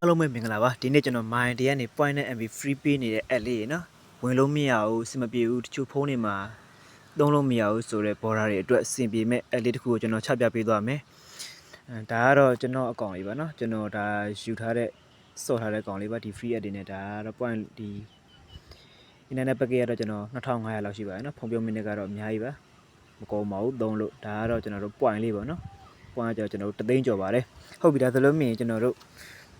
အားလုံးပဲမင်္ဂလာပါဒီနေ့ကျွန်တော် Mind တရက်နေ point နဲ့ MB free ပေးနေတဲ့ app လေးရေနော်ဝင်လို့မရဘူးအဆင်မပြေဘူးတချို့ဖုန်းတွေမှာသုံးလို့မရဘူးဆိုတော့ border တွေအတွက်အဆင်ပြေမဲ့ app လေးတစ်ခုကိုကျွန်တော်ချပြပေးသွားမယ်အဲဒါကတော့ကျွန်တော်အကောင့်လေးပါနော်ကျွန်တော်ဒါယူထားတဲ့စော့ထားတဲ့အကောင့်လေးပါဒီ free app တွေနဲ့ဒါကတော့ point ဒီ internet package ကတော့ကျွန်တော်2500လောက်ရှိပါတယ်နော်ဖုန်းပြောမိနစ်ကတော့အများကြီးပါမကုန်ပါဘူးသုံးလို့ဒါကတော့ကျွန်တော်တို့ point လေးပေါ့နော် point ကကျွန်တော်တို့တသိန်းကျော်ပါတယ်ဟုတ်ပြီဒါဆိုလို့မြင်ကျွန်တော်တို့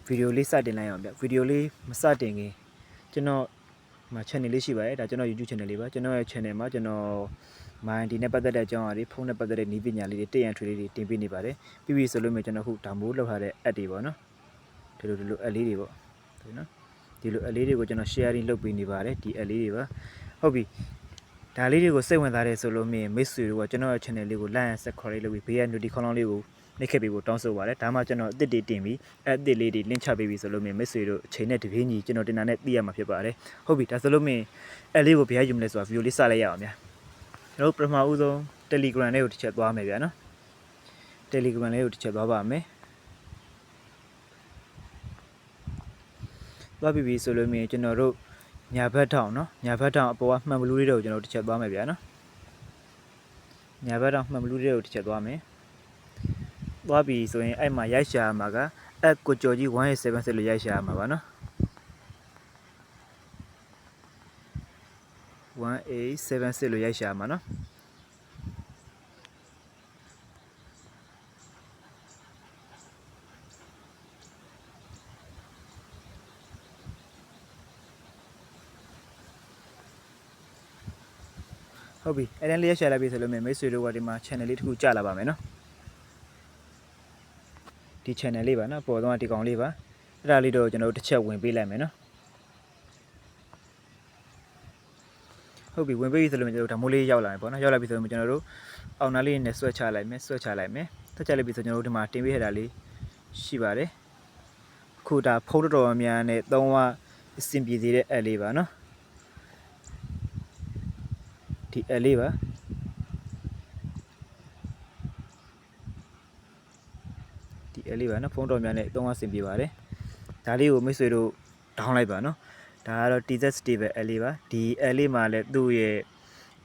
ဗီဒီယိုလေးစတင်လိုက်အောင်ဗျဗီဒီယိုလေးမစတင်ခင်ကျွန်တော်မှာ channel လေးရှိပါတယ်ဒါကျွန်တော် YouTube channel လေးပါကျွန်တော်ရဲ့ channel မှာကျွန်တော် mind ဒီနဲ့ပတ်သက်တဲ့အကြောင်းအရာတွေဖုန်းနဲ့ပတ်သက်တဲ့နည်းပညာလေးတွေတည့်ရန်ထွေလေးတွေတင်ပေးနေပါတယ်ပြီးပြီဆိုလို့မျိုးကျွန်တော်ခု download လုပ်ထားတဲ့ app တွေပေါ့နော်ဒီလိုဒီလို app လေးတွေပေါ့ဒီနော်ဒီလို app လေးတွေကိုကျွန်တော် sharing လုပ်ပေးနေပါတယ်ဒီ app လေးတွေပါဟုတ်ပြီဒါလေးတွေကိုစိတ်ဝင်စားတဲ့ဆိုလို့မြင်မိတ်ဆွေတို့ကကျွန်တော်ရဲ့ channel လေးကို like and subscribe လုပ်ပြီးဘေးက notification ခေါင်းလောင်းလေးကို နှိပ်ခဲ့ပေးဖို့တောင်းဆိုပါတယ်ဒါမှကျွန်တော်အစ်စ်တွေတင်ပြီးအဲ့အစ်စ်လေးတွေ link ချပေးပြီဆိုလို့မြင်မိတ်ဆွေတို့အချိန်နဲ့တပြေးညီကျွန်တော်တင်တာနဲ့သိရမှာဖြစ်ပါတယ်ဟုတ်ပြီဒါဆိုလို့မြင်အဲ့လေးကိုဘယ်ရယူမလဲဆိုတာ view လေးစလိုက်ရအောင်ဗျာကျွန်တော်ပထမဦးဆုံး Telegram လေးကိုတစ်ချက်သွားမယ်ဗျာနော် Telegram လေးကိုတစ်ချက်သွားပါမယ်သွားပြီပြီဆိုလို့မြင်ကျွန်တော်တို့ညာဘက်ထောင်နော်ညာဘက်ထောင်အပေါ်ကမှန်ဘလူးလေးတွေကိုကျွန်တော်တို့တစ်ချက်သွားမယ်ဗျာနော်ညာဘက်ထောင်မှန်ဘလူးလေးတွေကိုတစ်ချက်သွားမယ် သွားပြီဆိုရင်အဲ့မှာရိုက်ရှာရမှာကအက်ကိုကျော်ကြီး187လို့ရိုက်ရှာရမှာပါနော်187လို့ရိုက်ရှာရမှာနော်ဟုတ်ပြီအဲ့ဒါလေးရိုက်ရှာလိုက်ပြီဆိုလို့မိတ်ဆွေတို့ကဒီမှာ channel လေးတစ်ခုကြာလာပါမယ်နော် ဒီ channel လေးပါနော်ပေါ်တော့ဒီကောင်လေးပါအဲ့ဒါလေးတော့ကျွန်တော်တို့တစ်ချက်ဝင်ပေးလိုက်မယ်နော်ဟုတ်ပြီဝင်ပေးပြီဆိုလို့ကျွန်တော်တို့ဓာမိုးလေးရောက်လာမယ်ပေါ့နော်ရောက်လာပြီဆိုတော့ကျွန်တော်တို့အောင်နာလေးနဲ့ဆွဲချလိုက်မယ်ဆွဲချလိုက်မယ်ဆွဲချလိုက်ပြီဆိုကျွန်တော်တို့ဒီမှာတင်ပေးရတာလေးရှိပါတယ်ခုဒါဖုန်းတော်တော်များများနဲ့သုံးဝအဆင်ပြေသေးတဲ့ app လေးပါနော်ဒီ app လေးပါ ဒီအဲလေးပါနော်ဖုန်းတော်များနဲ့အသုံးအဆင်ပြေပါတယ်ဒါလေးကိုမိတ်ဆွေတို့ဒေါင်းလိုက်ပါနော်ဒါကတော့ TZ stable အဲလေးပါဒီအဲလေးမှာလည်းသူ့ရဲ့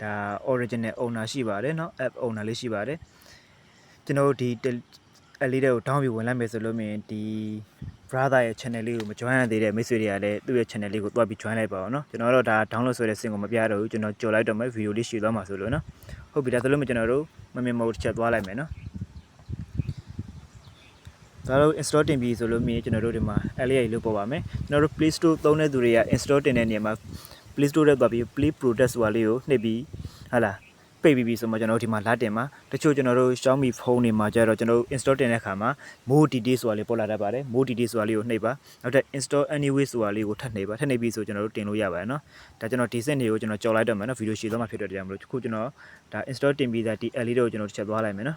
ဒါ original owner ရှိပါတယ်เนาะ app owner လေးရှိပါတယ်ကျွန်တော်တို့ဒီအဲလေးတွေကိုဒေါင်းပြီးဝင်လိုက်မယ်ဆိုလို့မြင်ဒီ brother ရဲ့ channel လေးကိုမ join ရသေးတဲ့မိတ်ဆွေတွေကလည်းသူ့ရဲ့ channel လေးကိုတွားပြီး join လိုက်ပါအောင်เนาะကျွန်တော်တို့ဒါ download ဆွဲတဲ့စင်ကိုမပြတော့ဘူးကျွန်တော်ကြော်လိုက်တော့မယ် video လေးရှည်သွားမှာဆိုလို့เนาะဟုတ်ပြီဒါဆိုလို့မြင်ကျွန်တော်တို့မမြင်မဟုတ်တစ်ချက်သွားလိုက်မယ်เนาะ ဒါတော့ install တင်ပြီးဆိုလို့မြင်ကျွန်တော်တို့ဒီမှာ LA လို့ပေါ်ပါမယ်ကျွန်တော်တို့ Play Store သုံးတဲ့သူတွေက install တင်တဲ့နေရာမှာ Play Store ထဲသွားပြီး Play Product ဆိုတာလေးကိုနှိပ်ပြီးဟာလာပိတ်ပြီးပြီဆိုမှကျွန်တော်တို့ဒီမှာလာတင်မှာတချို့ကျွန်တော်တို့ Xiaomi ဖုန်းတွေမှာကျတော့ကျွန်တော်တို့ install တင်တဲ့အခါမှာ More Detail ဆိုတာလေးပေါ်လာတတ်ပါတယ် More Detail ဆိုတာလေးကိုနှိပ်ပါနောက်ထပ် install anyway ဆိုတာလေးကိုထပ်နှိပ်ပါထပ်နှိပ်ပြီးဆိုကျွန်တော်တို့တင်လို့ရပါတယ်เนาะဒါကျွန်တော်ဒီစက်တွေကိုကျွန်တော်ကြော်လိုက်တော့မယ်เนาะဗီဒီယိုရှည်သွားမှာဖြစ်တဲ့တရားမလို့ခုကျွန်တော်ဒါ install တင်ပြီးသားဒီ LED တွေကိုကျွန်တော်တစ်ချက်သွားလိုက်မယ်เนาะ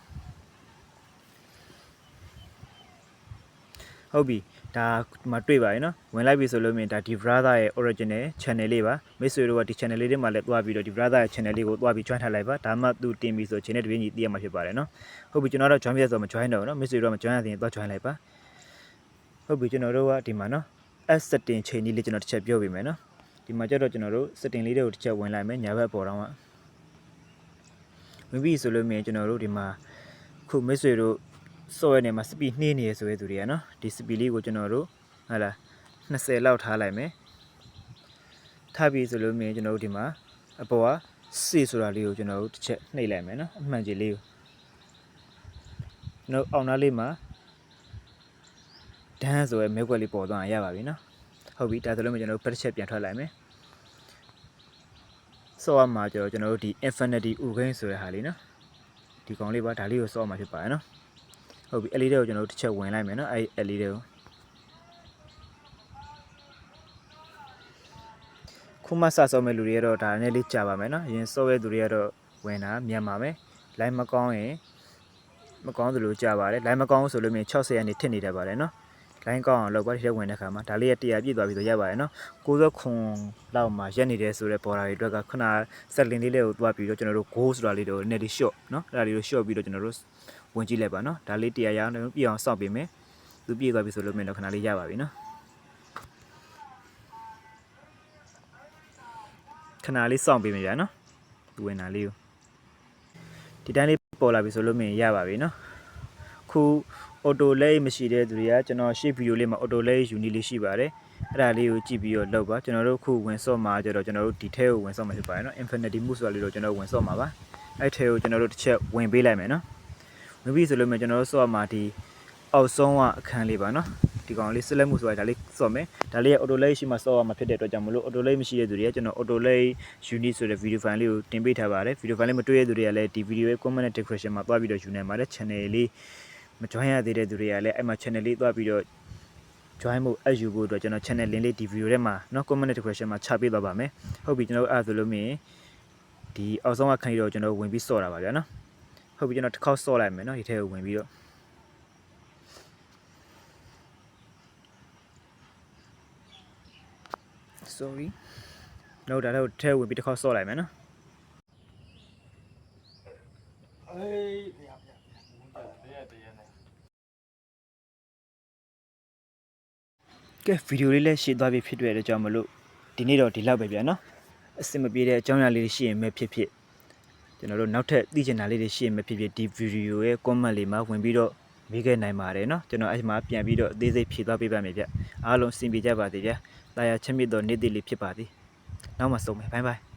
ဟုတ်ပြီဒါမှတွေ့ပါရဲ့နော်ဝင်လိုက်ပြီဆိုလို့မြင်ဒါဒီ brother ရဲ့ original channel လေးပါမိတ်ဆွေတို့ကဒီ channel လေးတွေမှာလည်းတွားပြီးတော့ဒီ brother ရဲ့ channel လေးကိုတွားပြီး join ထားလိုက်ပါဒါမှသူတင်ပြီဆိုချိန်နဲ့တပြင်းညီသိရမှာဖြစ်ပါတယ်နော်ဟုတ်ပြီကျွန်တော်တော့ join ပြဆိုမ join တော့ဘူးနော်မိတ်ဆွေတို့ကမ join ရသေးရင်တွား join လိုက်ပါဟုတ်ပြီကျွန်တော်တို့ကဒီမှာနော် S setting ချိန်လေးလေးကျွန်တော်တစ်ချက်ပြောပြမယ်နော်ဒီမှာကျတော့ကျွန်တော်တို့ setting လေးတွေကိုတစ်ချက်ဝင်လိုက်မယ်ညာဘက်ပေါ်တော့ကဝင်ပြီဆိုလို့မြင်ကျွန်တော်တို့ဒီမှာခုမိတ်ဆွေတို့ စော်ရနေမှာစပီနှေးနေရဆိုတဲ့သူတွေကနော်ဒီစပီလေးကိုကျွန်တော်တို့ဟာလာ20လောက်ထားလိုက်မယ်ထားပြီးဆိုလို့မြင်ကျွန်တော်တို့ဒီမှာအပေါ်ကစေဆိုတာလေးကိုကျွန်တော်တို့တစ်ချက်နှိပ်လိုက်မယ်နော်အမှန်ကြီးလေးကိုကျွန်တော်အောင်သားလေးမှာဒန်းဆိုရဲမဲကွက်လေးပေါ်သွားရပါပြီနော်ဟုတ်ပြီဒါဆိုလို့မြင်ကျွန်တော်တို့တစ်ချက်ပြန်ထွက်လိုက်မယ်စောရမှာကျတော့ကျွန်တော်တို့ဒီ infinity ugain ဆိုတဲ့ဟာလေးနော်ဒီကောင်လေးပါဒါလေးကိုစောရမှာဖြစ်ပါတယ်နော် ဟုတ်ပြီ LED ကိုကျွန်တော်တို့တစ်ချက်ဝင်လိုက်မယ်နော်အဲ့ LED ကိုခုမှစစောမဲ့လူတွေကတော့ဒါနည်းလေးကြာပါမယ်နော်အရင်စောရဲ့သူတွေကတော့ဝင်တာမြန်ပါမယ် line မကောင်းရင်မကောင်းသလိုကြာပါတယ် line မကောင်းဆိုလို့မြင်60ရက်နေထစ်နေတတ်ပါတယ်နော် လိုင်းကောက်အောင်လောက်ပါရက်ဝင်တဲ့ခါမှာဒါလေးကတရာပြည့်သွားပြီဆိုရပါတယ်နော်69လောက်မှာရက်နေတယ်ဆိုတော့ border တွေအတွက်ကခုနဆက်လင်လေးလေးကိုသွားပြီးတော့ကျွန်တော်တို့ goal ဆိုတာလေးတော့ net ရှော့နော်အဲ့ဒါလေးကိုရှော့ပြီးတော့ကျွန်တော်တို့ဝင်ကြည့်လိုက်ပါနော်ဒါလေးတရာရအောင်ပြည့်အောင်စောင့်ပေးမယ်သူပြည့်သွားပြီဆိုလို့မြင်တော့ခဏလေးရပါပြီနော်ခဏလေးစောင့်ပေးမယ်ဗျာနော်သူဝင်တာလေးကိုဒီတိုင်းလေးပေါ်လာပြီဆိုလို့မြင်ရပါပြီနော်ခု အော်တိုလေးမရှိတဲ့သူတွေကကျွန်တော်ရှေ့ဗီဒီယိုလေးမှာအော်တိုလေးယူနီလေးရှိပါတယ်အဲ့ဒါလေးကိုကြည့်ပြီးတော့လောက်ပါကျွန်တော်တို့ခုဝင်ဆော့မှာကျတော့ကျွန်တော်တို့ဒီထဲကိုဝင်ဆော့မှာဖြစ်ပါတယ်နော် infinity move ဆိုတာလေးတော့ကျွန်တော်ဝင်ဆော့မှာပါအဲ့ထဲကိုကျွန်တော်တို့တစ်ချက်ဝင်ပေးလိုက်မယ်နော်ဝင်ပြီဆိုလို့မှကျွန်တော်တို့ဆော့မှာဒီအောက်ဆုံးကအခန်းလေးပါနော်ဒီကောင်လေး select မှုဆိုတာဒါလေးစော့မယ်ဒါလေးက auto lay ရှိမှစော့ရမှာဖြစ်တဲ့အတွက်ကြောင့်မလို့ auto lay မရှိတဲ့သူတွေကကျွန်တော် auto lay unit ဆိုတဲ့ video file လေးကိုတင်ပေးထားပါတယ် video file လေးမတွေ့ရတဲ့သူတွေကလည်းဒီ video ရဲ့ comment နဲ့ description မှာသွားပြီးတော့ယူနိုင်ပါတယ် channel လေး မ join ရသေးတဲ့သူတွေကလည်းအဲ့မှာ channel လေးသွားပြီးတော့ join ဖို့အယူဖို့အတွက်ကျွန်တော် channel link လေးဒီ video ထဲမှာเนาะ comment နဲ့ description မှာချပေးသွားပါမယ်ဟုတ်ပြီကျွန်တော်အဲ့ဒါဆိုလို့မြင်ဒီအောက်ဆုံးကခဏတော့ကျွန်တော်ဝင်ပြီးစော့တာပါဗျာเนาะဟုတ်ပြီကျွန်တော်တစ်ခေါက်စော့လိုက်မယ်เนาะဒီထဲကိုဝင်ပြီးတော့ sorry တော့ဒါတော့ထဲဝင်ပြီးတစ်ခေါက်စော့လိုက်မယ်နော် အေးဖေရဖေရတရတရနဲ့ ့ ကဲဗီဒီယိုလေးလည်းရှင်းသွားပြီဖြစ်တဲ့အတွက်ကြောင့်မလို့ဒီနေ့တော့ဒီလောက်ပဲဗျာနော်အဆင်မပြေတဲ့အကြောင်းအရာလေးတွေရှိရင်ပဲဖြစ်ဖြစ်ကျွန်တော်တို့နောက်ထပ်သိချင်တာလေးတွေရှိရင်ပဲဖြစ်ဖြစ်ဒီဗီဒီယိုရဲ့ comment လေးမှာဝင်ပြီးတော့မေးခဲ့နိုင်ပါတယ်နော်ကျွန်တော်အဲ့ဒီမှာပြန်ပြီးတော့အသေးစိတ်ဖြေသွားပေးပါမယ်ဗျအားလုံးအဆင်ပြေကြပါစေဗျာတာယာချမ်းမြေ့သောနေ့တည်လေးဖြစ်ပါသည်နောက်မှဆုံးမယ်ဘိုင်ဘိုင်